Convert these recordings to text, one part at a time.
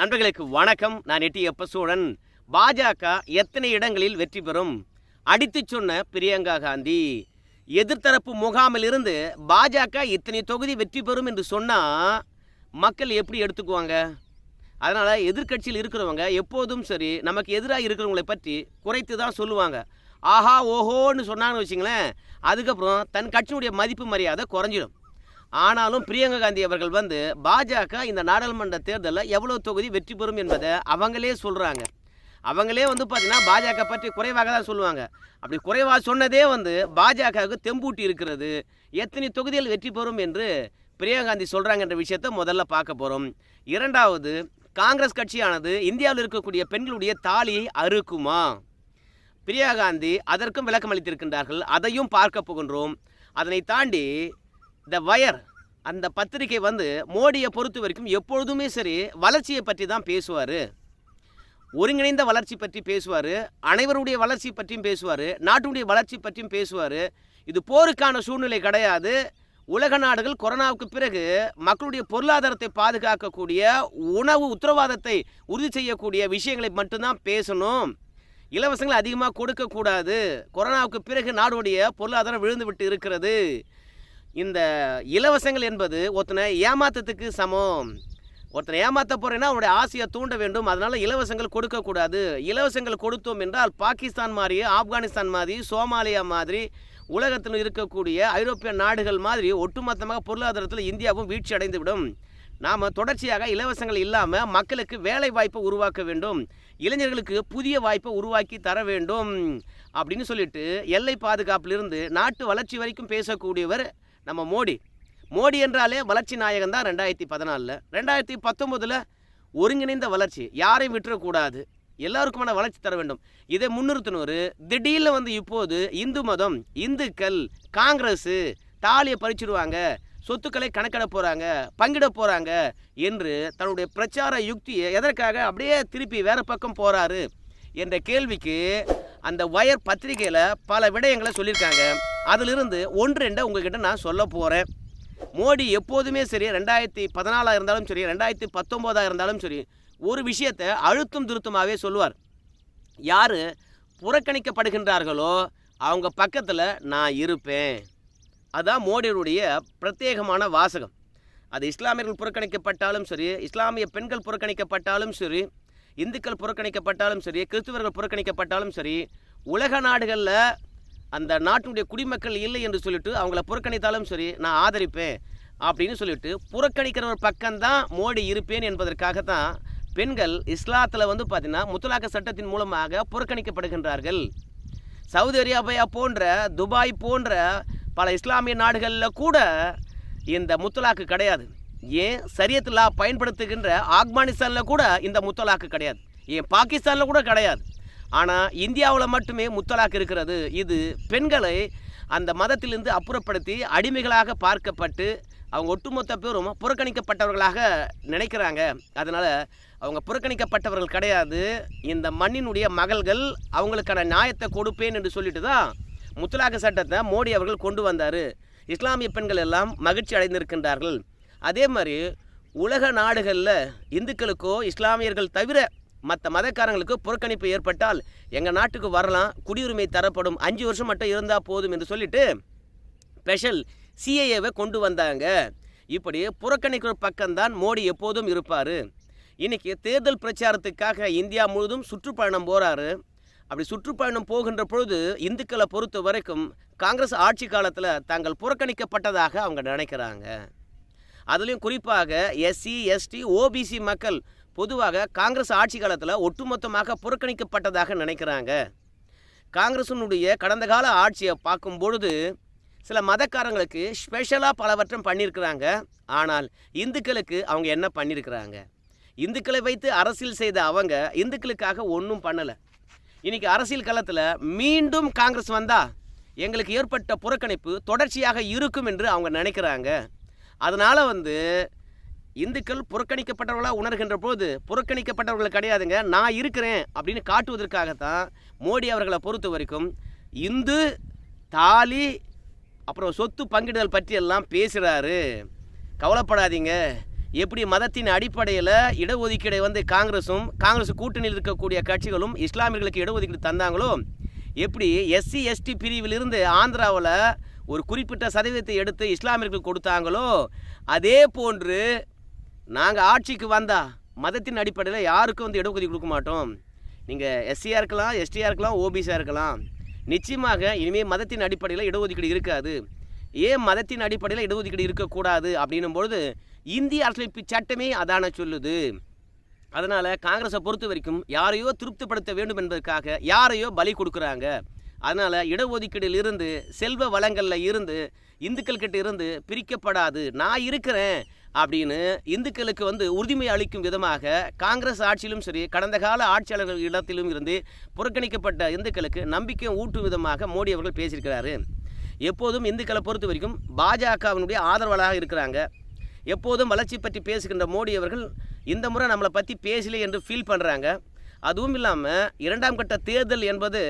நண்பர்களுக்கு வணக்கம். நான் எட்டி எப்ப சோழன் பாஜக எத்தனை இடங்களில் வெற்றி பெறும்? அடித்துச் சொன்ன பிரியங்கா காந்தி எதிர்த்தரப்பு முகாமில் இருந்து பாஜக இத்தனை தொகுதி வெற்றி பெறும் என்று சொன்னால் மக்கள் எப்படி எடுத்துக்குவாங்க? அதனால் எதிர்க்கட்சியில் இருக்கிறவங்க எப்போதும் சரி நமக்கு எதிராக இருக்கிறவங்களை பற்றி குறைத்து தான் சொல்லுவாங்க. ஆஹா ஓஹோன்னு சொன்னாங்கன்னு வச்சுங்களேன் அதுக்கப்புறம் தன் கட்சியினுடைய மதிப்பு மரியாதை குறைஞ்சிடும். ஆனாலும் பிரியங்கா காந்தி அவர்கள் வந்து பாஜக இந்த நாடாளுமன்ற தேர்தலில் எவ்வளோ தொகுதி வெற்றி பெறும் என்பதை அவங்களே சொல்கிறாங்க அவங்களே வந்து பார்த்தீங்கன்னா பாஜக பற்றி குறைவாக தான் சொல்லுவாங்க. அப்படி குறைவாக சொன்னதே வந்து பாஜகவுக்கு தெம்பூட்டி இருக்கிறது. எத்தனை தொகுதிகள் வெற்றி பெறும் என்று பிரியங்கா காந்தி சொல்கிறாங்கன்ற விஷயத்தை முதல்ல பார்க்க போகிறோம் இரண்டாவது காங்கிரஸ் கட்சியானது இந்தியாவில் இருக்கக்கூடிய பெண்களுடைய தாலியை அறுக்குமா? பிரியா காந்தி அதற்கும் விளக்கம் அளித்திருக்கின்றார்கள் அதையும் பார்க்க போகின்றோம். அதனை தாண்டி த வயர் அந்த பத்திரிகை வந்து மோடியை பொறுத்த வரைக்கும் எப்பொழுதுமே சரி வளர்ச்சியை பற்றி தான் பேசுவார். ஒருங்கிணைந்த வளர்ச்சி பற்றி பேசுவார். அனைவருடைய வளர்ச்சி பற்றியும் பேசுவார். நாட்டுடைய வளர்ச்சி பற்றியும் பேசுவார். இது போருக்கான சூழ்நிலை கிடையாது. உலக நாடுகள் கொரோனாவுக்கு பிறகு மக்களுடைய பொருளாதாரத்தை பாதுகாக்கக்கூடிய உணவு உத்தரவாதத்தை உறுதி செய்யக்கூடிய விஷயங்களை மட்டும்தான் பேசணும். இலவசங்களை அதிகமாக கொடுக்கக்கூடாது. கொரோனாவுக்கு பிறகு நாடுடைய பொருளாதாரம் விழுந்து விட்டு இருக்கிறது. இந்த இலவசங்கள் என்பது ஒருத்தனை ஏமாத்தத்துக்கு சமம். ஒருத்தனை ஏமாற்ற போகிறேன்னா அவனுடைய ஆசையை தூண்ட வேண்டும். அதனால் இலவசங்கள் கொடுக்கக்கூடாது. இலவசங்கள் கொடுத்தோம் என்றால் பாகிஸ்தான் மாதிரி ஆப்கானிஸ்தான் மாதிரி சோமாலியா மாதிரி உலகத்தில் இருக்கக்கூடிய ஐரோப்பிய நாடுகள் மாதிரி ஒட்டுமொத்தமாக பொருளாதாரத்தில் இந்தியாவும் வீழ்ச்சி அடைந்துவிடும். நாம் தொடர்ச்சியாக இலவசங்கள் இல்லாமல் மக்களுக்கு வேலை வாய்ப்பை உருவாக்க வேண்டும். இளைஞர்களுக்கு புதிய வாய்ப்பை உருவாக்கி தர வேண்டும். அப்படின்னு சொல்லிட்டு எல்லை பாதுகாப்பிலிருந்து நாட்டு வளர்ச்சி வரைக்கும் பேசக்கூடியவர் நம்ம மோடி. மோடி என்றாலே வளர்ச்சி நாயகன் தான் ரெண்டாயிரத்தி பதினாலில். ரெண்டாயிரத்தி பத்தொம்போதில் ஒருங்கிணைந்த வளர்ச்சி யாரையும் விட்டுறக்கூடாது. எல்லாருக்குமான வளர்ச்சி தர வேண்டும். இதை முன்னிறுத்தினோரு திடீர்னு வந்து இப்போது இந்து மதம் இந்துக்கள் காங்கிரஸு தாலியை பறிச்சிடுவாங்க சொத்துக்களை கணக்கிட போகிறாங்க பங்கிட போகிறாங்க என்று தன்னுடைய பிரச்சார யுக்தியை எதற்காக? அப்படியே திருப்பி வேறு பக்கம் போகிறாரு என்ற கேள்விக்கு அந்த வயர் பத்திரிகையில் பல விடயங்களை சொல்லியிருக்காங்க. அதிலிருந்து ஒன்று ரெண்டை உங்ககிட்ட நான் சொல்ல போகிறேன் மோடி எப்போதுமே சரி ரெண்டாயிரத்தி பதினாலாக இருந்தாலும் சரி ரெண்டாயிரத்தி பத்தொம்போதாக இருந்தாலும் சரி ஒரு விஷயத்தை அழுத்தம் திருத்தமாகவே சொல்லுவார். யார் புறக்கணிக்கப்படுகின்றார்களோ அவங்க பக்கத்தில் நான் இருப்பேன். அதுதான் மோடியுடைய பிரத்யேகமான வாசகம். அது இஸ்லாமியர்கள் புறக்கணிக்கப்பட்டாலும் சரி இஸ்லாமிய பெண்கள் புறக்கணிக்கப்பட்டாலும் சரி இந்துக்கள் புறக்கணிக்கப்பட்டாலும் சரி கிறிஸ்துவர்கள் புறக்கணிக்கப்பட்டாலும் சரி உலக நாடுகளில் அந்த நாட்டினுடைய குடிமக்கள் இல்லை என்று சொல்லிட்டு அவங்கள புறக்கணித்தாலும் சரி நான் ஆதரிப்பேன் அப்படின்னு சொல்லிட்டு புறக்கணிக்கிற ஒரு பக்கம்தான் மோடி இருப்பேன் என்பதற்காக தான் பெண்கள் இஸ்லாத்தில் வந்து பார்த்தீங்கன்னா முத்தலாக்க சட்டத்தின் மூலமாக புறக்கணிக்கப்படுகின்றார்கள். சவுதி அரேபியா போன்ற துபாய் போன்ற பல இஸ்லாமிய நாடுகளில் கூட இந்த முத்தலாக்கு கிடையாது. ஏன்? சரியத்தில் பயன்படுத்துகின்ற ஆப்கானிஸ்தானில் கூட இந்த முத்தலாக்கு கிடையாது. ஏன்? பாகிஸ்தானில் கூட கிடையாது. ஆனால் இந்தியாவில் மட்டுமே முத்தலாக் இருக்கிறது. இது பெண்களை அந்த மதத்திலிருந்து அப்புறப்படுத்தி அடிமைகளாக பார்க்கப்பட்டு அவங்க ஒட்டுமொத்த பேரும் புறக்கணிக்கப்பட்டவர்களாக நினைக்கிறாங்க. அதனால் அவங்க புறக்கணிக்கப்பட்டவர்கள் கிடையாது. இந்த மண்ணினுடைய மகள்கள் அவங்களுக்கான நியாயத்தை கொடுப்பேன் என்று சொல்லிட்டு தான் முத்தலாக சட்டத்தை மோடி அவர்கள் கொண்டு வந்தார். இஸ்லாமிய பெண்கள் எல்லாம் மகிழ்ச்சி அடைந்திருக்கின்றார்கள். அதே மாதிரி உலக நாடுகளில் இந்துக்களுக்கோ இஸ்லாமியர்கள் தவிர மற்ற மதக்காரங்களுக்கு புறக்கணிப்பு ஏற்பட்டால் எங்கள் நாட்டுக்கு வரலாம் குடியுரிமை தரப்படும் அஞ்சு வருஷம் மட்டும் இருந்தால் போதும் என்று சொல்லிட்டு ஸ்பெஷல் சிஏஏவை கொண்டு வந்தாங்க. இப்படி புறக்கணிக்கிற பக்கம்தான் மோடி எப்போதும் இருப்பார். இன்றைக்கி தேர்தல் பிரச்சாரத்துக்காக இந்தியா முழுவதும் சுற்றுப்பயணம் போகிறாரு அப்படி சுற்றுப்பயணம் போகின்ற பொழுது இந்துக்களை பொறுத்த வரைக்கும் காங்கிரஸ் ஆட்சி காலத்தில் தாங்கள் புறக்கணிக்கப்பட்டதாக அவங்க நினைக்கிறாங்க. அதுலேயும் குறிப்பாக எஸ்சி எஸ்டி ஓபிசி மக்கள் பொதுவாக காங்கிரஸ் ஆட்சி காலத்தில் ஒட்டுமொத்தமாக புறக்கணிக்கப்பட்டதாக நினைக்கிறாங்க. காங்கிரஸினுடைய கடந்த கால ஆட்சியை பார்க்கும் பொழுது சில மதக்காரங்களுக்கு ஸ்பெஷலாக பலவற்றம் பண்ணியிருக்கிறாங்க. ஆனால் இந்துக்களுக்கு அவங்க என்ன பண்ணியிருக்கிறாங்க? இந்துக்களை வைத்து அரசியல் செய்த அவங்க இந்துக்களுக்காக ஒன்றும் பண்ணலை. இன்றைக்கி அரசியல் காலத்தில் மீண்டும் காங்கிரஸ் வந்தால் எங்களுக்கு ஏற்பட்ட புறக்கணிப்பு தொடர்ச்சியாக இருக்கும் என்று அவங்க நினைக்கிறாங்க. அதனால் வந்து இந்துக்கள் புறக்கணிக்கப்பட்டவர்களாக உணர்கின்ற போது புறக்கணிக்கப்பட்டவர்கள் கிடையாதுங்க. நான் இருக்கிறேன் அப்படின்னு காட்டுவதற்காகத்தான் மோடி அவர்களை பொறுத்த வரைக்கும் இந்து தாலி அப்புறம் சொத்து பங்கிடுதல் பற்றியெல்லாம் பேசுகிறாரு கவலைப்படாதீங்க. எப்படி மதத்தின் அடிப்படையில் இடஒதுக்கீடை வந்து காங்கிரஸும் காங்கிரஸ் கூட்டணியில் இருக்கக்கூடிய கட்சிகளும் இஸ்லாமியர்களுக்கு இடஒதுக்கீடு தந்தாங்களோ? எப்படி எஸ்சி எஸ்டி பிரிவிலிருந்து ஆந்திராவில் ஒரு குறிப்பிட்ட சதவீதத்தை எடுத்து இஸ்லாமியர்களுக்கு கொடுத்தாங்களோ? அதே போன்று நாங்கள் ஆட்சிக்கு வந்தால் மதத்தின் அடிப்படையில் யாருக்கும் வந்து இடஒதுக்கீடு கொடுக்க மாட்டோம். நீங்கள் எஸ்சியாக இருக்கலாம் எஸ்டியாக இருக்கலாம் ஓபிசியாக இருக்கலாம். நிச்சயமாக இனிமேல் மதத்தின் அடிப்படையில் இடஒதுக்கீடு இருக்காது. ஏன் மதத்தின் அடிப்படையில் இடஒதுக்கீடு இருக்கக்கூடாது அப்படின்னும் பொழுது இந்திய அரசியலமைப்பு சட்டமே அதான சொல்லுது. அதனால் காங்கிரஸை பொறுத்த வரைக்கும் யாரையோ திருப்திப்படுத்த வேண்டும் என்பதற்காக யாரையோ பலி கொடுக்குறாங்க. அதனால் இடஒதுக்கீடில் இருந்து செல்வ வளங்களில் இருந்து இந்துக்கள் கிட்ட இருந்து பிரிக்கப்படாது. நான் இருக்கிறேன் அப்படின்னு இந்துக்களுக்கு வந்து உறுதிமை அளிக்கும் விதமாக காங்கிரஸ் ஆட்சியிலும் சரி கடந்த கால ஆட்சியாளர்கள் இடத்திலும் இருந்து புறக்கணிக்கப்பட்ட இந்துக்களுக்கு நம்பிக்கை ஊட்டும் விதமாக மோடி அவர்கள் பேசியிருக்கிறாரு. எப்போதும் இந்துக்களை பொறுத்த வரைக்கும் பாஜகவினுடைய ஆதரவாளராக இருக்கிறாங்க. எப்போதும் வளர்ச்சி பற்றி பேசுகின்ற மோடி அவர்கள் இந்த முறை நம்மளை பற்றி பேசலை என்று ஃபீல் பண்ணுறாங்க அதுவும் இல்லாமல் இரண்டாம் கட்ட தேர்தல் என்பது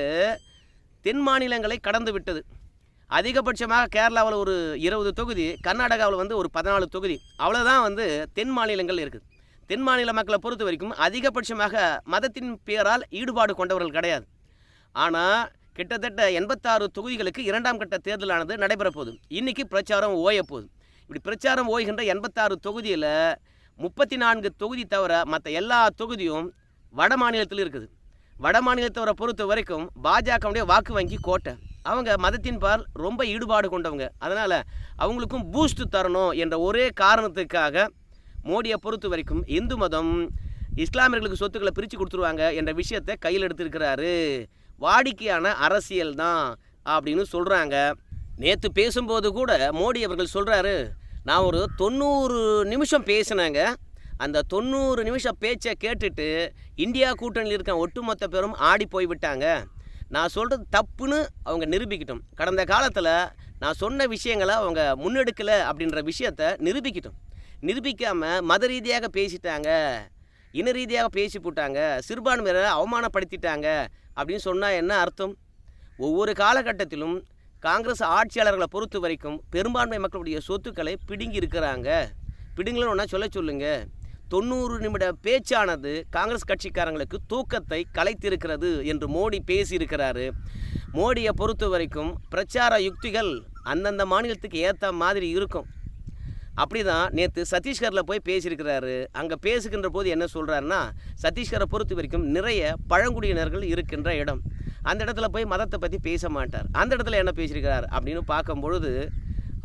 தென் மாநிலங்களை கடந்து விட்டது. அதிகபட்சமாக கேரளாவில் ஒரு இருபது தொகுதி கர்நாடகாவில் வந்து ஒரு பதினாலு தொகுதி. அவ்வளோதான் வந்து தென் மாநிலங்கள் இருக்குது. தென் மாநில மக்களை பொறுத்த வரைக்கும் அதிகபட்சமாக மதத்தின் பேரால் ஈடுபாடு கொண்டவர்கள் கிடையாது. ஆனால் கிட்டத்தட்ட எண்பத்தாறு தொகுதிகளுக்கு இரண்டாம் கட்ட தேர்தலானது நடைபெறப்போகுது. இன்றைக்கி பிரச்சாரம் ஓய இப்படி பிரச்சாரம் ஓய்கின்ற எண்பத்தாறு தொகுதியில் முப்பத்தி நான்கு தொகுதி தவிர மற்ற எல்லா தொகுதியும் வட மாநிலத்தில் இருக்குது. வட மாநிலத்தவரை பொறுத்த வரைக்கும் பாஜகவுடைய வாக்கு வங்கி கோட்டை. அவங்க மதத்தின் பால் ரொம்ப ஈடுபாடு கொண்டவங்க. அதனால் அவங்களுக்கும் பூஸ்ட் தரணும் என்ற ஒரே காரணத்துக்காக மோடியை பொறுத்த வரைக்கும் இந்து மதம் இஸ்லாமியர்களுக்கு சொத்துக்களை பிரித்து கொடுத்துருவாங்க என்ற விஷயத்தை கையில் எடுத்திருக்கிறாரு. வாடிக்கையான அரசியல் தான் அப்படின்னு சொல்கிறாங்க நேற்று பேசும்போது கூட மோடி அவர்கள் சொல்கிறாரு நான் ஒரு தொண்ணூறு நிமிஷம் பேசினேங்க. அந்த தொண்ணூறு நிமிஷம் பேச்சை கேட்டுட்டு இந்தியா கூட்டணியில் இருக்க ஒட்டுமொத்த பேரும் ஆடி போய்விட்டாங்க. நான் சொல்கிறது தப்புன்னு அவங்க நிரூபிக்கட்டும். கடந்த காலத்தில் நான் சொன்ன விஷயங்களை அவங்க முன்னெடுக்கலை அப்படின்ற விஷயத்த நிரூபிக்கட்டும். நிரூபிக்காமல் மத ரீதியாக பேசிட்டாங்க இன ரீதியாக பேசி போட்டாங்க சிறுபான்மையரை அவமானப்படுத்திட்டாங்க அப்படின்னு சொன்னால் என்ன அர்த்தம்? ஒவ்வொரு காலகட்டத்திலும் காங்கிரஸ் ஆட்சியாளர்களை பொறுத்த வரைக்கும் பெரும்பான்மை மக்களுடைய சொத்துக்களை பிடுங்கி இருக்கிறாங்க. பிடுங்கலன்னு ஒன்றா சொல்ல சொல்லுங்கள் தொண்ணூறு நிமிட பேச்சானது காங்கிரஸ் கட்சிக்காரங்களுக்கு தூக்கத்தை கலைத்திருக்கிறது என்று மோடி பேசியிருக்கிறாரு. மோடியை பொறுத்த வரைக்கும் பிரச்சார யுக்திகள் அந்தந்த மாநிலத்துக்கு ஏற்ற மாதிரி இருக்கும். அப்படி தான் நேற்று சத்தீஸ்கரில் போய் பேசியிருக்கிறாரு. அங்கே பேசுகின்ற போது என்ன சொல்கிறாருன்னா சத்தீஸ்கரை பொறுத்த வரைக்கும் நிறைய பழங்குடியினர்கள் இருக்கின்ற இடம். அந்த இடத்துல போய் மதத்தை பற்றி பேச மாட்டார். அந்த இடத்துல என்ன பேசியிருக்கிறார் அப்படின்னு பார்க்கும் பொழுது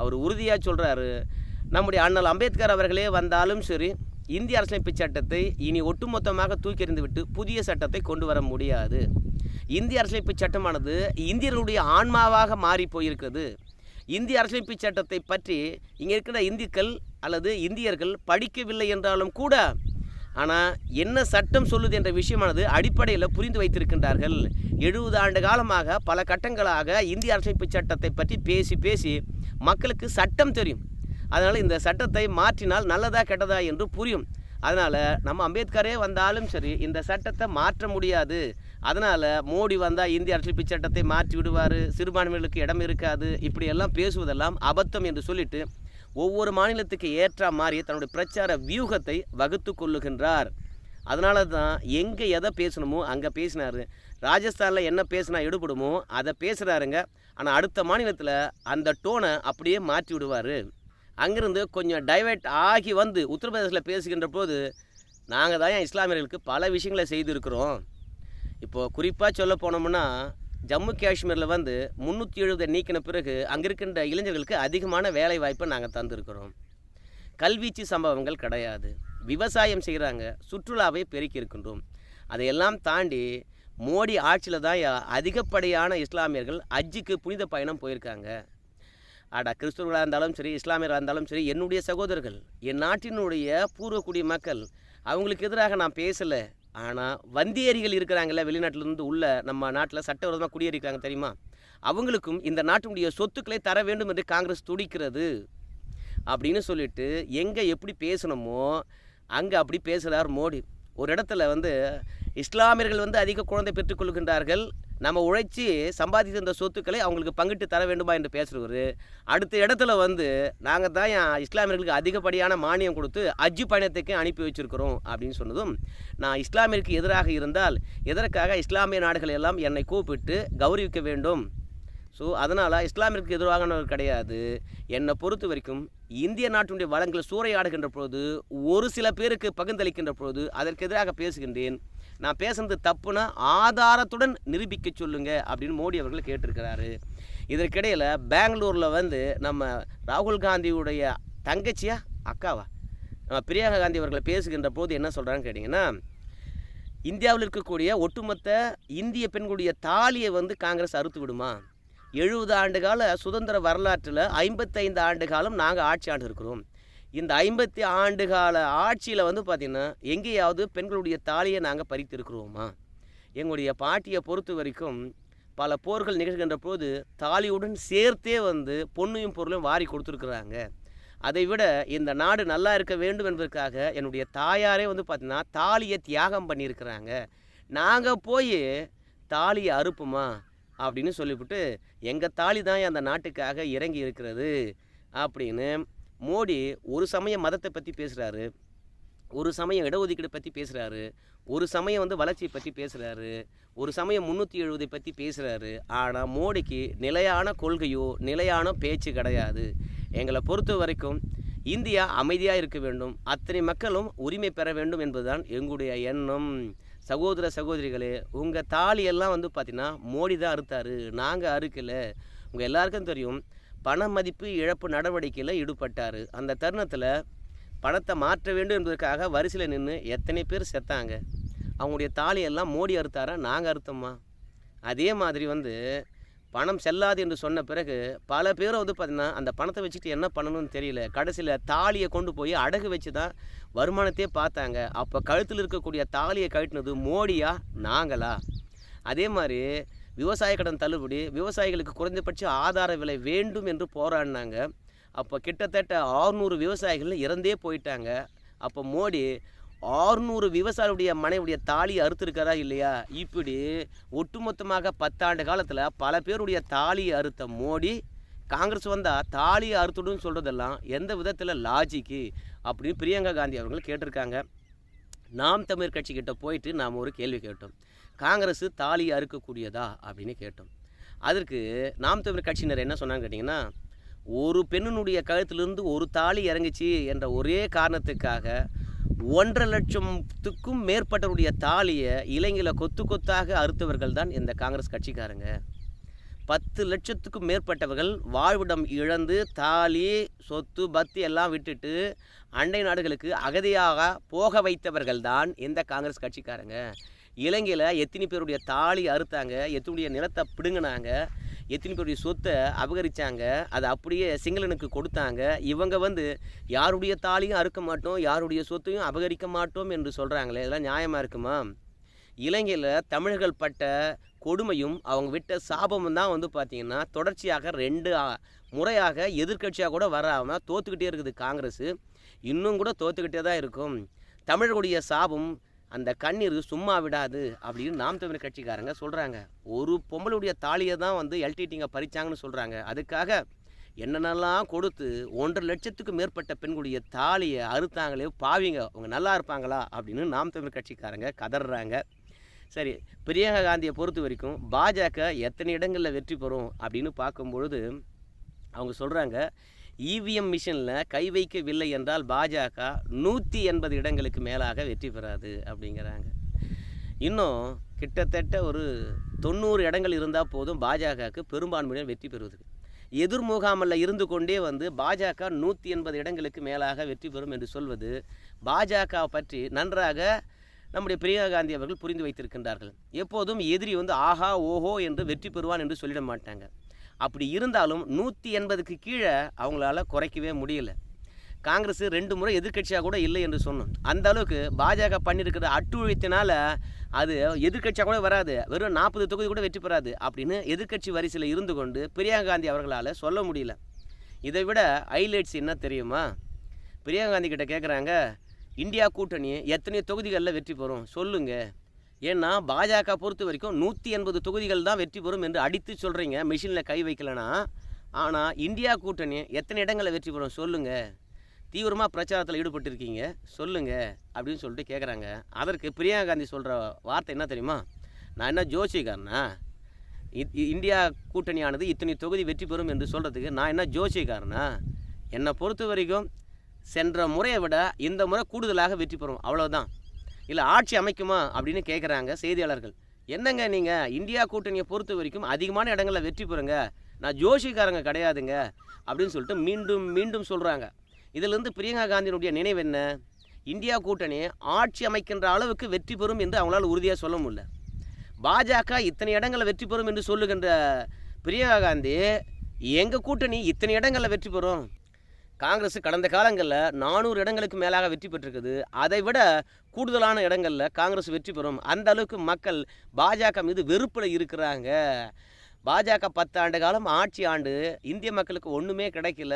அவர் உறுதியாக சொல்கிறாரு நம்முடைய அண்ணல் அம்பேத்கர் அவர்களே வந்தாலும் சரி இந்திய அரசியலமைப்பு சட்டத்தை இனி ஒட்டுமொத்தமாக தூக்கி எறிந்துவிட்டு புதிய சட்டத்தை கொண்டு வர முடியாது. இந்திய அரசியலமைப்பு சட்டமானது இந்தியர்களுடைய ஆன்மாவாக மாறி போயிருக்கிறது. இந்திய அரசியலமைப்பு சட்டத்தை பற்றி இங்கே இருக்கிற இந்துக்கள் அல்லது இந்தியர்கள் படிக்கவில்லை என்றாலும் கூட ஆனால் என்ன சட்டம் சொல்லுது என்ற விஷயமானது அடிப்படையில் புரிந்து வைத்திருக்கின்றார்கள். எழுபது ஆண்டு காலமாக பல கட்டங்களாக இந்திய அரசியலமைப்பு சட்டத்தை பற்றி பேசி பேசி மக்களுக்கு சட்டம் தெரியும். அதனால் இந்த சட்டத்தை மாற்றினால் நல்லதா கெட்டதா என்று புரியும். அதனால் நம்ம அம்பேத்கரே வந்தாலும் சரி இந்த சட்டத்தை மாற்ற முடியாது. அதனால் மோடி வந்தால் இந்திய அரசியல் சட்டத்தை மாற்றி விடுவார் சிறுபான்மைகளுக்கு இடம் இருக்காது இப்படியெல்லாம் பேசுவதெல்லாம் அபத்தம் என்று சொல்லிட்டு ஒவ்வொரு மாநிலத்துக்கு ஏற்ற மாதிரி தன்னுடைய பிரச்சார வியூகத்தை வகுத்து கொள்ளுகின்றார். அதனால தான் எங்கே எதை பேசணுமோ அங்கே பேசினார். ராஜஸ்தானில் என்ன பேசினா எடுபடுமோ அதை பேசுகிறாருங்க ஆனால் அடுத்த மாநிலத்தில் அந்த டோனை அப்படியே மாற்றி விடுவார். அங்கிருந்து கொஞ்சம் டைவெர்ட் ஆகி வந்து உத்தரப்பிரதேசத்தில் பேசுகின்ற போது நாங்கள் தான் இஸ்லாமியர்களுக்கு பல விஷயங்களை செய்திருக்கிறோம். இப்போது குறிப்பாக சொல்ல போனோம்னா ஜம்மு காஷ்மீரில் வந்து முந்நூற்றி எழுபதை நீக்கின பிறகு அங்கே இருக்கின்ற இளைஞர்களுக்கு அதிகமான வேலை வாய்ப்பை நாங்கள் தந்திருக்கிறோம். கல்வீச்சு சம்பவங்கள் கிடையாது. விவசாயம் செய்கிறாங்க சுற்றுலாவை பெருக்கி இருக்கின்றோம். அதையெல்லாம் தாண்டி மோடி ஆட்சியில் தான் அதிகப்படியான இஸ்லாமியர்கள் அஜ்ஜிக்கு புனித பயணம் போயிருக்காங்க. ஆடா கிறிஸ்துவர்களாக இருந்தாலும் சரி இஸ்லாமியராக இருந்தாலும் சரி என்னுடைய சகோதரர்கள் என் நாட்டினுடைய பூர்வக்குடி மக்கள் அவங்களுக்கு எதிராக நான் பேசலை. ஆனால் வந்தியரிகள் இருக்கிறாங்கல்ல வெளிநாட்டிலேருந்து உள்ள நம்ம நாட்டில் சட்டவிரோதமாக குடியேறிக்கிறாங்க தெரியுமா? அவங்களுக்கும் இந்த நாட்டினுடைய சொத்துக்களை தர வேண்டும் என்று காங்கிரஸ் துடிக்கிறது. அப்படின்னு சொல்லிட்டு எங்கே எப்படி பேசணுமோ அங்கே அப்படி பேசுகிறார் மோடி. ஒரு இடத்துல வந்து இஸ்லாமியர்கள் வந்து அதிக குழந்தை பெற்றுக்கொள்கின்றார்கள் நம்ம உழைச்சி சம்பாதித்த இந்த சொத்துக்களை அவங்களுக்கு பங்கிட்டு தர வேண்டுமா என்று பேசுகிறவர் அடுத்த இடத்துல வந்து நாங்கள் தான் இஸ்லாமியர்களுக்கு அதிகப்படியான மானியம் கொடுத்து அஜ்ஜு பயணத்துக்கு அனுப்பி வச்சிருக்கிறோம் அப்படின்னு சொன்னதும் நான் இஸ்லாமியருக்கு எதிராக இருந்தால் எதற்காக இஸ்லாமிய நாடுகள் எல்லாம் என்னை கூப்பிட்டு கௌரவிக்க வேண்டும்? ஸோ அதனால் இஸ்லாமிற்கு எதிராகனவர் கிடையாது. என்னை பொறுத்த வரைக்கும் இந்திய நாட்டினுடைய வளங்களை சூறையாடுகின்ற பொழுது ஒரு சில பேருக்கு பகிர்ந்தளிக்கின்ற பொழுது அதற்கு எதிராக பேசுகின்றேன். நான் பேசுனது தப்புனா ஆதாரத்துடன் நிரூபிக்க சொல்லுங்க அப்படின்னு மோடி அவர்கள் கேட்டிருக்கிறாரு. இதற்கிடையில் பெங்களூரில் வந்து நம்ம ராகுல் காந்தியுடைய தங்கச்சியா அக்காவா? நம்ம பிரியங்கா காந்தி அவர்கள் பேசுகின்ற போது என்ன சொல்கிறாங்கன்னு கேட்டிங்கன்னா இந்தியாவில் இருக்கக்கூடிய ஒட்டுமொத்த இந்திய பெண்களுடைய தாலியை வந்து காங்கிரஸ் அறுத்து விடுமா? எழுபது ஆண்டு கால சுதந்திர வரலாற்றில் ஐம்பத்தைந்து ஆண்டு காலம் நாங்கள் ஆட்சி ஆண்டு இருக்கிறோம் இந்த ஐம்பத்தி ஆண்டு கால ஆட்சியில் வந்து பார்த்திங்கன்னா எங்கேயாவது பெண்களுடைய தாலியை நாங்கள் பறித்திருக்கிறோமா? எங்களுடைய பாட்டியை பொறுத்த வரைக்கும் பல போர்கள் நிகழ்கின்ற போது தாலியுடன் சேர்த்தே வந்து பொண்ணையும் பொருளையும் வாரி கொடுத்துருக்குறாங்க. அதை விட இந்த நாடு நல்லா இருக்க வேண்டும் என்பதற்காக என்னுடைய தாயாரே வந்து பார்த்திங்கன்னா தாலியை தியாகம் பண்ணியிருக்கிறாங்க. நாங்கள் போய் தாலியை அறுப்புமா? அப்படின்னு சொல்லிவிட்டு எங்கள் தாலி தான் அந்த நாட்டுக்காக இறங்கி இருக்கிறது அப்படின்னு மோடி ஒரு சமயம் மதத்தை பற்றி பேசுகிறாரு ஒரு சமயம் இடஒதுக்கீடு பற்றி பேசுகிறாரு ஒரு சமயம் வந்து வளர்ச்சியை பற்றி பேசுகிறாரு ஒரு சமயம் முந்நூற்றி எழுபதை பற்றி பேசுகிறாரு ஆனால் மோடிக்கு நிலையான கொள்கையோ நிலையான பேச்சு கிடையாது. எங்களை பொறுத்த வரைக்கும் இந்தியா அமைதியாக இருக்க வேண்டும். அத்தனை மக்களும் உரிமை பெற வேண்டும் என்பதுதான் எங்களுடைய எண்ணம். சகோதர சகோதரிகளே உங்கள் தாலியெல்லாம் வந்து பார்த்திங்கன்னா மோடி தான் அறுத்தாரு. நாங்கள் அறுக்கலை. உங்கள் எல்லாருக்கும் தெரியும் பண மதிப்பு இழப்பு நடவடிக்கையில் ஈடுபட்டார். அந்த தருணத்தில் பணத்தை மாற்ற வேண்டும் என்பதற்காக வரிசையில் நின்று எத்தனை பேர் செத்தாங்க? அவங்களுடைய தாலியெல்லாம் மோடி அறுத்தாரா? நாங்கள் அறுத்தோம்மா அதே மாதிரி வந்து பணம் செல்லாது என்று சொன்ன பிறகு பல பேரும் வந்து பார்த்திங்கன்னா அந்த பணத்தை வச்சுட்டு என்ன பண்ணணும்னு தெரியல. கடைசியில் தாலியை கொண்டு போய் அடகு வச்சு தான் வருமானத்தையே பார்த்தாங்க. அப்போ கழுத்தில் இருக்கக்கூடிய தாலியை கட்டினது மோடியா? நாங்களா? அதே மாதிரி விவசாய கடன் தள்ளுபடி விவசாயிகளுக்கு குறைந்தபட்ச ஆதார விலை வேண்டும் என்று போராடினாங்க. அப்போ கிட்டத்தட்ட ஆறுநூறு விவசாயிகள் இறந்தே போயிட்டாங்க. அப்போ மோடி ஆறுநூறு விவசாயியுடைய மனைவிடைய தாலியை அறுத்துருக்காரா இல்லையா? இப்படி ஒட்டுமொத்தமாக பத்தாண்டு காலத்தில் பல பேருடைய தாலியை அறுத்த மோடி காங்கிரஸ் வந்தால் தாலியை அறுத்துடும் சொல்கிறதெல்லாம் எந்த விதத்தில் லாஜிக்கு அப்படின்னு பிரியங்கா காந்தி அவர்கள் கேட்டிருக்காங்க. நாம் தமிழ் கட்சிக்கிட்ட போயிட்டு நாம் ஒரு கேள்வி கேட்டோம். காங்கிரஸ் தாலி அறுக்கக்கூடியதா அப்படின்னு கேட்டோம். அதற்கு நாம் தமிழ் கட்சியினர் என்ன சொன்னாங்க கேட்டிங்கன்னா ஒரு பெண்ணினுடைய கழுத்திலிருந்து ஒரு தாலி இறங்குச்சு என்ற ஒரே காரணத்துக்காக ஒன்றரை லட்சத்துக்கும் மேற்பட்டவருடைய தாலியை இலங்கையில் கொத்து கொத்தாக அறுத்தவர்கள் தான் இந்த காங்கிரஸ் கட்சிக்காரங்க. பத்து லட்சத்துக்கும் மேற்பட்டவர்கள் வாழ்விடம் இழந்து தாலி சொத்து பத்து எல்லாம் விட்டுட்டு அண்டை நாடுகளுக்கு அகதியாக போக வைத்தவர்கள் தான் இந்த காங்கிரஸ் கட்சிக்காரங்க. இலங்கையில் எத்தனை பேருடைய தாலி அறுத்தாங்க எத்தனுடைய நிலத்தை பிடுங்கினாங்க எத்தனை பேருடைய சொத்தை அபகரித்தாங்க அதை அப்படியே சிங்களனுக்கு கொடுத்தாங்க. இவங்க வந்து யாருடைய தாலியும் அறுக்க மாட்டோம் யாருடைய சொத்தையும் அபகரிக்க மாட்டோம் என்று சொல்கிறாங்களே இதெல்லாம் நியாயமாக இருக்குமா? இலங்கையில் தமிழர்கள் பட்ட கொடுமையும் அவங்க விட்ட சாபமும் தான் வந்து பார்த்திங்கன்னா தொடர்ச்சியாக ரெண்டு முறையாக எதிர்க்கட்சியாக கூட வராமல் தோத்துக்கிட்டே இருக்குது காங்கிரஸ். இன்னும் கூட தோத்துக்கிட்டே தான் இருக்கும். தமிழர்களுடைய சாபம் அந்த கண்ணீர் சும்மா விடாது அப்படின்னு நாம் தமிழர் கட்சிக்காரங்க சொல்கிறாங்க ஒரு பொம்பளுடைய தாலியை தான் வந்து எல்டிடிங்க பறிச்சாங்கன்னு சொல்கிறாங்க அதுக்காக என்னென்னலாம் கொடுத்து ஒன்றரை லட்சத்துக்கு மேற்பட்ட பெண்களுடைய தாலியை அறுத்தாங்களே பாவிங்க அவங்க நல்லா இருப்பாங்களா அப்படின்னு நாம் தமிழ் கட்சிக்காரங்க கதறாங்க. சரி பிரியங்கா காந்தியை பொறுத்த வரைக்கும் பாஜக எத்தனை இடங்களில் வெற்றி பெறும் அப்படின்னு பார்க்கும்பொழுது அவங்க சொல்கிறாங்க இவிஎம் மிஷினில் கை வைக்கவில்லை என்றால் பாஜக நூற்றி எண்பது இடங்களுக்கு மேலாக வெற்றி பெறாது அப்படிங்கிறாங்க. இன்னும் கிட்டத்தட்ட ஒரு தொண்ணூறு இடங்கள் இருந்தால் போதும் பாஜகவுக்கு பெரும்பான்மையுடன் வெற்றி பெறுவதுக்கு எதிர்முகாமில் இருந்து கொண்டே வந்து பாஜக நூற்றி எண்பது இடங்களுக்கு மேலாக வெற்றி பெறும் என்று சொல்வது பாஜக பற்றி நன்றாக நம்முடைய பிரியங்கா காந்தி அவர்கள் புரிந்து வைத்திருக்கின்றார்கள். எப்போதும் எதிரி வந்து ஆஹா ஓஹோ என்று வெற்றி பெறுவான் என்று சொல்லிட மாட்டாங்க. அப்படி இருந்தாலும் நூற்றி எண்பதுக்கு கீழே அவங்களால குறைக்கவே முடியல. காங்கிரஸ் ரெண்டு முறை எதிர்க்கட்சியாக கூட இல்லை என்று சொன்னோம். அந்த அளவுக்கு பாஜக பண்ணியிருக்கிற அட்டுழித்தினால அது எதிர்க்கட்சியாக கூட வராது. வெறும் நாற்பது தொகுதி கூட வெற்றி பெறாது அப்படின்னு எதிர்க்கட்சி வரிசையில் இருந்து கொண்டு பிரியங்கா காந்தி அவர்களால் சொல்ல முடியல. இதை விட ஹைலைட்ஸ் என்ன தெரியுமா? பிரியங்கா காந்தி கிட்ட கேட்குறாங்க இந்தியா கூட்டணி எத்தனை தொகுதிகளில் வெற்றி பெறும்? சொல்லுங்கள் ஏன்னா பாஜக பொறுத்த வரைக்கும் நூற்றி எண்பது தொகுதிகள் தான் வெற்றி பெறும் என்று அடித்து சொல்கிறீங்க மிஷினில் கை வைக்கலனா? ஆனால் இந்தியா கூட்டணி எத்தனை இடங்களில் வெற்றி பெறும் சொல்லுங்கள் தீவிரமாக பிரச்சாரத்தில் ஈடுபட்டிருக்கீங்க. சொல்லுங்கள் அப்படின்னு சொல்லிட்டு கேட்குறாங்க அதற்கு பிரியங்கா காந்தி சொல்கிற வார்த்தை என்ன தெரியுமா? நான் என்ன ஜோசியக்காரனா? இ- இந்தியா கூட்டணியானது இத்தனை தொகுதி வெற்றி பெறும் என்று சொல்கிறதுக்கு நான் என்ன ஜோசியக்காரனா? என்னை பொறுத்த வரைக்கும் சென்ற முறையை விட இந்த முறை கூடுதலாக வெற்றி பெறும். அவ்வளோதான் இல்லை ஆட்சி அமைக்குமா அப்படின்னு கேட்குறாங்க செய்தியாளர்கள். என்னங்க நீங்கள் இந்தியா கூட்டணியை பொறுத்த வரைக்கும் அதிகமான இடங்களில் வெற்றி பெறுங்க. நான் ஜோஷிக்காரங்க கிடையாதுங்க அப்படின்னு சொல்லிட்டு மீண்டும் மீண்டும் சொல்கிறாங்க இதிலிருந்து பிரியங்கா காந்தியினுடைய நினைவு என்ன? இந்தியா கூட்டணி ஆட்சி அமைக்கின்ற அளவுக்கு வெற்றி பெறும் என்று அவங்களால உறுதியாக சொல்ல முடியல. பாஜக இத்தனை இடங்களில் வெற்றி பெறும் என்று சொல்லுகின்ற பிரியங்கா காந்தி எங்கள் கூட்டணி இத்தனை இடங்களில் வெற்றி பெறும்? காங்கிரஸ் கடந்த காலங்களில் நானூறு இடங்களுக்கு மேலாக வெற்றி பெற்றிருக்குது. அதை விட கூடுதலான இடங்களில் காங்கிரஸ் வெற்றி பெறும். அந்த அளவுக்கு மக்கள் பாஜக மீது வெறுப்பில் இருக்கிறாங்க. பாஜக பத்தாண்டு காலம் ஆட்சி ஆண்டு இந்திய மக்களுக்கு ஒன்றுமே கிடைக்கல.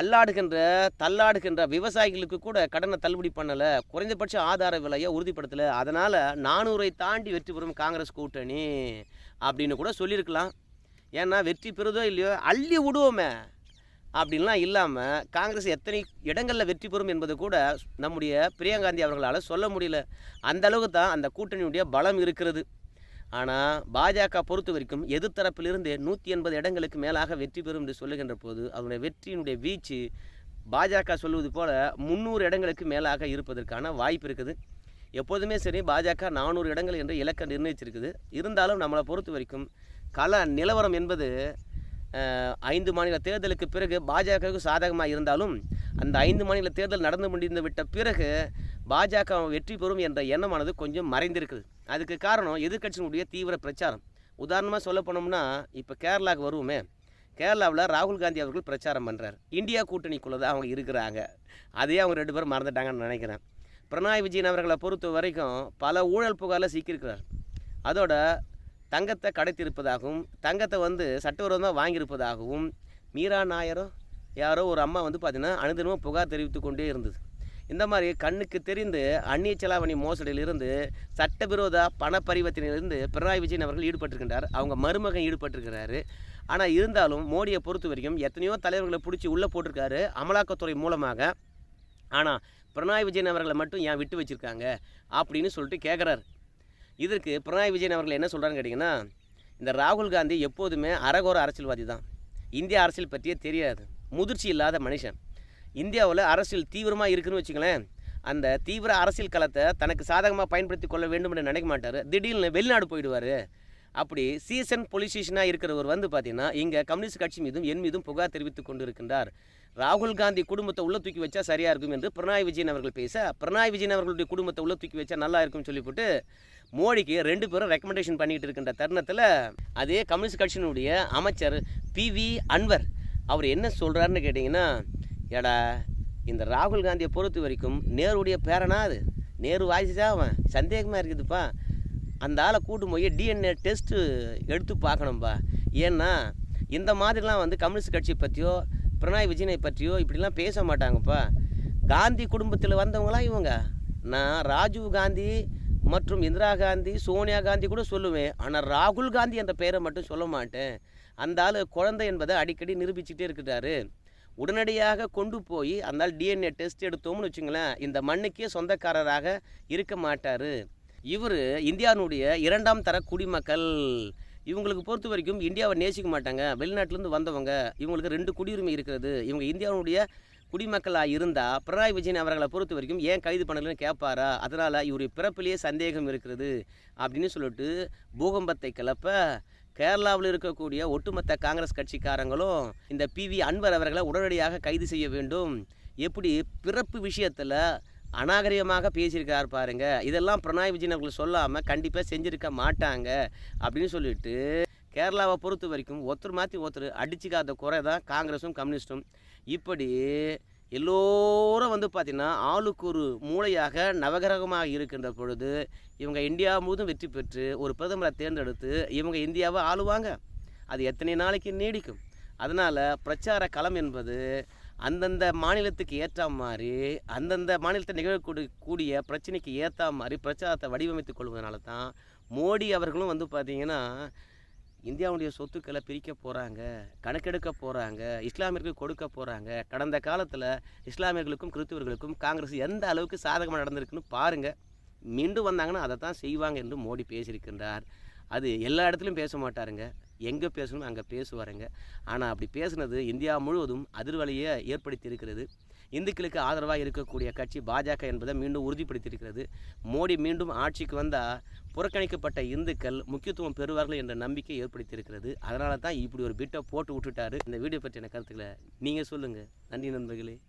அல்லாடுகின்ற தள்ளாடுகின்ற விவசாயிகளுக்கு கூட கடனை தள்ளுபடி பண்ணலை. குறைந்தபட்ச ஆதார விலையை உறுதிப்படுத்தலை. அதனால் நானூறை தாண்டி வெற்றி பெறும் காங்கிரஸ் கூட்டணி அப்படின்னு கூட சொல்லியிருக்கலாம். ஏன்னா வெற்றி பெறுதோ இல்லையோ அள்ளி விடுவோமே. அப்படின்லாம் இல்லாமல் காங்கிரஸ் எத்தனை இடங்களில் வெற்றி பெறும் என்பது கூட நம்முடைய பிரியங்கா காந்தி அவர்களால் சொல்ல முடியல. அந்த அளவுக்கு தான் அந்த கூட்டணியுடைய பலம் இருக்கிறது. ஆனால் பாஜக பொறுத்த வரைக்கும் எதிர்த்தரப்பிலிருந்து நூற்றி எண்பது இடங்களுக்கு மேலாக வெற்றி பெறும் என்று சொல்லுகின்ற போது அதனுடைய வெற்றியினுடைய வீச்சு பாஜக சொல்வது போல் முந்நூறு இடங்களுக்கு மேலாக இருப்பதற்கான வாய்ப்பு இருக்குது. எப்போதுமே சரி பாஜக நானூறு இடங்கள் என்ற இலக்கை நிர்ணயிச்சிருக்குது. இருந்தாலும் நம்மளை பொறுத்த வரைக்கும் கள நிலவரம் என்பது ஐந்து மாநில தேர்தலுக்கு பிறகு பாஜகவுக்கு சாதகமாக இருந்தாலும் அந்த ஐந்து மாநில தேர்தல் நடந்து முடிந்து விட்ட பிறகு பாஜக வெற்றி பெறும் என்ற எண்ணமானது கொஞ்சம் மறைந்திருக்குது. அதுக்கு காரணம் எதிர்கட்சியினுடைய தீவிர பிரச்சாரம். உதாரணமாக சொல்ல போனோம்னா இப்போ கேரளாவுக்கு வருவோமே. கேரளாவில் ராகுல் காந்தி அவர்கள் பிரச்சாரம் பண்ணுறார் இந்தியா கூட்டணிக்குள்ளே தான் அவங்க இருக்கிறாங்க. அதையே அவங்க ரெண்டு பேரும் மறந்துட்டாங்கன்னு நினைக்கிறேன். பிரணாய் விஜயன் அவர்களை பொறுத்த வரைக்கும் பல ஊழல் புகாரில் சிக்கியிருக்கிறார். அதோட தங்கத்தை கடத்தியிருப்பதாகவும் தங்கத்தை வந்து சட்டவிரோதமாக வாங்கியிருப்பதாகவும் மீரா நாயரோ யாரோ ஒரு அம்மா வந்து பார்த்தீங்கன்னா அனுதினமும் புகார் தெரிவித்து கொண்டே இருந்தது. இந்த மாதிரி கண்ணுக்கு தெரிந்து அந்நிய செலாவணி மோசடியிலிருந்து சட்டவிரோத பண பரிவர்த்தனையிலிருந்து பினராயி விஜயன் அவர்கள் ஈடுபட்டிருக்கின்றார். அவங்க மருமகன் ஈடுபட்டிருக்கிறாரு. ஆனால் இருந்தாலும் மோடியை பொறுத்த வரைக்கும் எத்தனையோ தலைவர்களை பிடிச்சி உள்ளே போட்டிருக்காரு அமலாக்கத்துறை மூலமாக. ஆனால் பினராயி விஜயன் அவர்களை மட்டும் ஏன் விட்டு வச்சிருக்காங்க? அப்படின்னு சொல்லிட்டு கேட்குறாரு இதற்கு பினராயி விஜயன் அவர்கள் என்ன சொல்கிறான்னு கேட்டிங்கன்னா இந்த ராகுல் காந்தி எப்போதுமே அரகோர அரசியல்வாதி தான். இந்திய அரசியல் பற்றியே தெரியாது. முதிர்ச்சி இல்லாத மனுஷன். இந்தியாவில் அரசியல் தீவிரமாக இருக்குன்னு வச்சுங்களேன் அந்த தீவிர அரசியல் களத்தை தனக்கு சாதகமாக பயன்படுத்தி கொள்ள வேண்டும் என்று நினைக்க மாட்டார். திடீர்னு வெளிநாடு போயிடுவார். அப்படி சீசன் பொலிட்டீஷியனாக இருக்கிறவர் வந்து பார்த்தீங்கன்னா இங்கே கம்யூனிஸ்ட் கட்சி மீதும் என் மீதும் புகார் தெரிவித்துக் கொண்டிருக்கின்றார். ராகுல் காந்தி குடும்பத்தை உள்ள தூக்கி வச்சா சரியாக இருக்கும் என்று பினராயி விஜயன் அவர்கள் பேச பினராயி விஜயன் அவர்களுடைய குடும்பத்தை உள்ள தூக்கி வச்சா நல்லா இருக்கும்னு சொல்லிவிட்டு மோடிக்கு ரெண்டு பேரும் ரெக்கமெண்டேஷன் பண்ணிட்டு இருக்கின்ற தருணத்தில் அதே கம்யூனிஸ்ட் கட்சியினுடைய அமைச்சர் பி வி அன்வர் அவர் என்ன சொல்கிறாருன்னு கேட்டிங்கன்னா ஏடா இந்த ராகுல் காந்தியை பொறுத்த வரைக்கும் நேருடைய பேரனா அது? நேரு வாய்ஸா அவன்? சந்தேகமாக இருக்குதுப்பா. அந்த ஆளை கூட்டு போய் டிஎன்ஏ டெஸ்ட்டு எடுத்து பார்க்கணும்பா. ஏன்னா இந்த மாதிரிலாம் வந்து கம்யூனிஸ்ட் கட்சி பற்றியோ பிரணாய் விஜயனை பற்றியோ இப்படிலாம் பேச மாட்டாங்கப்பா. காந்தி குடும்பத்தில் வந்தவங்களாம் இவங்க? நான் ராஜீவ் காந்தி மற்றும் இந்திரா காந்தி சோனியா காந்தி கூட சொல்லுவேன். ஆனால் ராகுல் காந்தி என்ற பெயரை மட்டும் சொல்ல மாட்டேன். அந்த ஆள் குழந்தை என்பதை அடிக்கடி நிரூபிச்சுட்டே இருக்கிறாரு. உடனடியாக கொண்டு போய் அந்த ஆள் டிஎன்ஏ டெஸ்ட் எடுத்தோம்னு வச்சுங்களேன் இந்த மண்ணுக்கே சொந்தக்காரராக இருக்க மாட்டார். இவர் இந்தியாவினுடைய இரண்டாம் தர குடிமக்கள். இவங்களுக்கு பொறுத்த வரைக்கும் இந்தியாவை நேசிக்க மாட்டாங்க. வெளிநாட்டிலேருந்து வந்தவங்க. இவங்களுக்கு ரெண்டு குடியுரிமை இருக்கிறது. இவங்க இந்தியாவுடைய குடிமக்களாக இருந்தால் பினராயி விஜயன் அவர்களை பொறுத்த வரைக்கும் ஏன் கைது பண்ணலன்னு கேட்பாரா? அதனால் இவருடைய பிறப்பிலேயே சந்தேகம் இருக்கிறது அப்படின்னு சொல்லிட்டு பூகம்பத்தை கிளப்ப கேரளாவில் இருக்கக்கூடிய ஒட்டுமொத்த காங்கிரஸ் கட்சிக்காரங்களும் இந்த பிவி அன்வர் அவர்களை உடனடியாக கைது செய்ய வேண்டும். எப்படி பிறப்பு விஷயத்தில் அநாகரிகமாக பேசியிருக்கார் பாருங்க. இதெல்லாம் பிரணாய் விஜயன் அவர்கள் சொல்லாமல் கண்டிப்பாக செஞ்சிருக்க மாட்டாங்க அப்படின்னு சொல்லிட்டு கேரளாவை பொறுத்த வரைக்கும் ஒருத்தர் மாற்றி ஒருத்தர் அடிச்சுக்காத குறை தான் காங்கிரஸும் கம்யூனிஸ்ட்டும் இப்படி எல்லோரும் வந்து பார்த்திங்கன்னா ஆளுக்கு ஒரு மூளையாக நவகிரகமாக இருக்கின்ற பொழுது இவங்க இந்தியா முழுவதும் வெற்றி பெற்று ஒரு பிரதமரை தேர்ந்தெடுத்து இவங்க இந்தியாவை ஆளுவாங்க. அது எத்தனை நாளைக்கு நீடிக்கும்? அதனால் பிரச்சார களம் என்பது அந்தந்த மாநிலத்துக்கு ஏற்ற மாதிரி அந்தந்த மாநிலத்தை நிகழக்கூடிய கூடிய பிரச்சனைக்கு ஏற்ற மாதிரி பிரச்சாரத்தை வடிவமைத்துக் கொள்வதனால தான் மோடி அவர்களும் வந்து பார்த்திங்கன்னா இந்தியாவுடைய சொத்துக்களை பிரிக்க போகிறாங்க கணக்கெடுக்க போகிறாங்க இஸ்லாமியர்களுக்கு கொடுக்க போகிறாங்க கடந்த காலத்தில் இஸ்லாமியர்களுக்கும் கிறிஸ்துவர்களுக்கும் காங்கிரஸ் எந்த அளவுக்கு சாதகமாக நடந்திருக்குன்னு பாருங்கள் மீண்டும் வந்தாங்கன்னா அதை தான் செய்வாங்க என்று மோடி பேசியிருக்கின்றார். அது எல்லா இடத்துலையும் பேச மாட்டாருங்க. எங்கே பேசணும் அங்கே பேசுவாருங்க. ஆனால் அப்படி பேசுனது இந்தியா முழுவதும் அதிர்வலையை ஏற்படுத்தி இருக்கிறது இந்துக்களுக்கு ஆதரவாக இருக்கக்கூடிய கட்சி பாஜக என்பதை மீண்டும் உறுதிப்படுத்தியிருக்கிறது. மோடி மீண்டும் ஆட்சிக்கு வந்தால் புறக்கணிக்கப்பட்ட இந்துக்கள் முக்கியத்துவம் பெறுவார்கள் என்ற நம்பிக்கை ஏற்படுத்தியிருக்கிறது. அதனால தான் இப்படி ஒரு பிட்டை போட்டு விட்டுட்டாரு. இந்த வீடியோ பற்றின கருத்துக்களை நீங்கள் சொல்லுங்கள் நன்றி நண்பர்களே.